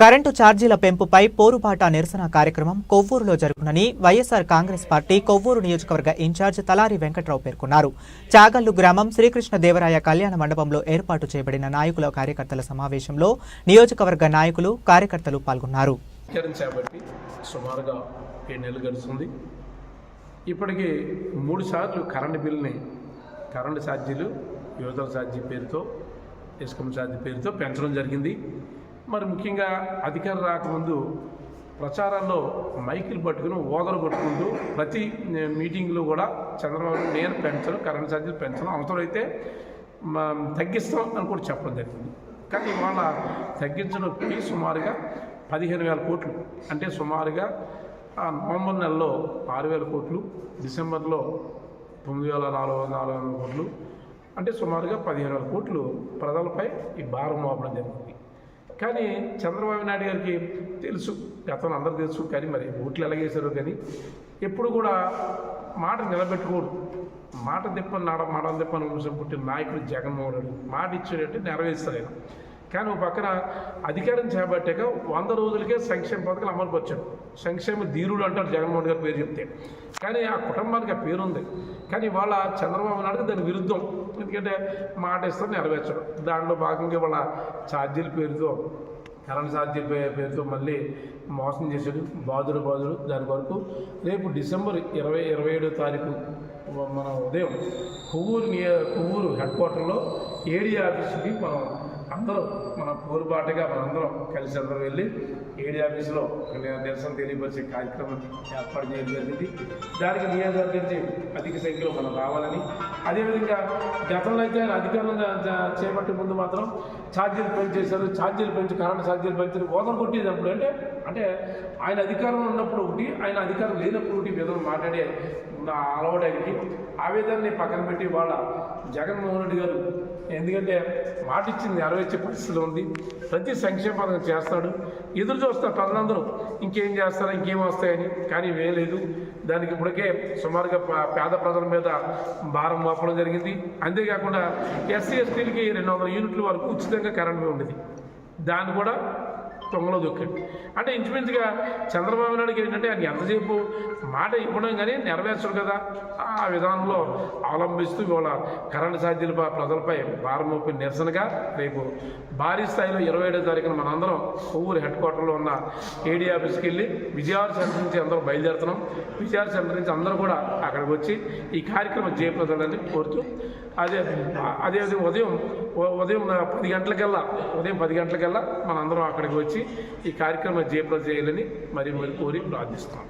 Current ఛార్జీల పెంపుపై పోరుబాట నిరసన కార్యక్రమం కొవ్వూరులో జరుగునని వైఎస్ఆర్ కాంగ్రెస్ పార్టీ కొవ్వూరు నియోజకవర్గ ఇన్ఛార్జ్ తలారి వెంకట్రావు పేర్కొన్నారు. చాగల్లు గ్రామం శ్రీకృష్ణదేవరాయ కళ్యాణ మండపంలో ఏర్పాటు చేయబడిన నాయకుల కార్యకర్తల సమావేశంలో నియోజకవర్గ నాయకులు కార్యకర్తలు పాల్గొన్నారు. సుమారుగా ఏడు గడుస్తుంది. ఇప్పటికి మూడు సార్లు కరెంటు బిల్ని కరెంటు ఛార్జీలు యువత ఛార్జీ పేరుతో ఇస్కమ్ ఛార్జీ పేరుతో పెంచడం జరిగింది. మరి ముఖ్యంగా అధికారం రాకముందు ప్రచారాల్లో మైకులు పట్టుకుని ఓదలు కొట్టుకుంటూ ప్రతి మీటింగ్లో కూడా చంద్రబాబు నేను పెంచను కరెంట్ ఛార్జీలు పెంచను అవసరమైతే తగ్గిస్తాం అని కూడా చెప్పడం జరిగింది. కానీ ఇవాళ తగ్గించడానికి సుమారుగా పదిహేను వేల కోట్లు అంటే సుమారుగా నవంబర్ నెలలో ఆరు వేల కోట్లు డిసెంబర్లో తొమ్మిది వేల నాలుగు నాలుగు వందల కోట్లు అంటే సుమారుగా పదిహేను వేల కోట్లు ప్రజలపై ఈ భారం మోపడం జరిగింది. కానీ చంద్రబాబు నాయుడు గారికి తెలుసు గతంలో అందరూ తెలుసు కానీ మరి ఓట్లు ఎలాగేశారో కానీ ఎప్పుడు కూడా మాట నిలబెట్టుకోడు. మాట తిప్పని నాడ మాట తిప్పని అంశం పుట్టిన నాయకుడు జగన్మోహన్ రెడ్డి. మాట ఇచ్చాడంటే నెరవేరుస్తారు ఆయన. కానీ ఒక పక్కన అధికారం చేపట్టాక వంద రోజులకే సంక్షేమ పథకాలు అమలుపరిచాడు సంక్షేమ ధీరుడు అంటారు జగన్మోహన్ గారి పేరు చెప్తే. కానీ ఆ కుటుంబానికి ఆ పేరు ఉంది కానీ వాళ్ళ చంద్రబాబు నాయుడు దాని విరుద్ధం. ఎందుకంటే మాట ఇస్తారు నెరవేర్చడం దాంట్లో భాగంగా వాళ్ళ ఛార్జీల పేరుతో కరెంట్ ఛార్జీల పే- పేరుతో మళ్ళీ మోసం చేశాడు బాధుడు బాధుడు దాని వరకు రేపు డిసెంబర్ ఇరవై ఇరవై ఏడో తారీఖు మన ఉదయం కొవ్వూరు కొవ్వూరు హెడ్ క్వార్టర్లో ఏడీ ఆఫీసుకి మనం అందరం మన పోరుబాటుగా మనందరం కలిసి అందరం వెళ్ళి ఏడీ ఆఫీసులో నిరసన తెలియపరిచే కార్యక్రమం ఏర్పాటు చేయడం జరిగింది. దానికి నియోజకవర్గం నుంచి అధిక సంఖ్యలో మనం రావాలని అదేవిధంగా గతంలో అయితే ఆయన అధికారం చేపట్టే ముందు మాత్రం ఛార్జీలు పెంచేశారు. ఛార్జీలు పెంచి కరెంట్ ఛార్జీలు పెంచారు ఓదం కొట్టేది అప్పుడు అంటే అంటే ఆయన అధికారంలో ఉన్నప్పుడు ఒకటి ఆయన అధికారం లేనప్పుడు ఒకటి విధంగా మాట్లాడే నా అలవాటు ఆయనకి ఆవేదనని పక్కన పెట్టి వాళ్ళ జగన్మోహన్ రెడ్డి గారు ఎందుకంటే మాట ఇచ్చింది నెరవేర్చే పరిస్థితిలో ఉంది. ప్రతి సంక్షేమ పథకం చేస్తాడు. ఎదురు చూస్తారు ప్రజలందరూ ఇంకేం చేస్తారు ఇంకేం వస్తాయని కానీ వేయలేదు దానికి ఇప్పటికే సుమారుగా పేద ప్రజల మీద భారం మోపడం జరిగింది. అంతేకాకుండా ఎస్సీ ఎస్టీలకి రెండు వందల యూనిట్ల వరకు ఉచితంగా కరెంట్ ఉండేది. దాన్ని కూడా తొంగలో దొక్కాడు. అంటే ఇంచుమించుగా చంద్రబాబు నాయుడుకి ఏంటంటే ఆయన ఎంతసేపు మాట ఇవ్వడం కానీ నెరవేర్చడు కదా. ఆ విధానంలో అవలంబిస్తూ ఇవాళ కరెంటు ఛార్జీలపై ప్రజలపై భారం నిరసనగా రేపు భారీ స్థాయిలో ఇరవై ఏడో తారీఖున మనందరం కొవ్వూరు హెడ్ క్వార్టర్లో ఉన్న ఏడీ ఆఫీస్కి వెళ్ళి విజయవాడ సెంటర్ నుంచి అందరూ బయలుదేరుతున్నాం. విజయవాడ సెంటర్ నుంచి అందరూ కూడా అక్కడికి వచ్చి ఈ కార్యక్రమం జయప్రదాలని కోరుతూ అదే అదే ఉదయం ఉదయం పది గంటలకల్లా ఉదయం పది గంటలకల్లా మనందరం అక్కడికి వచ్చి ఈ కార్యక్రమం జయప్రద చేయాలని మరి మరి కోరి ప్రార్థిస్తాం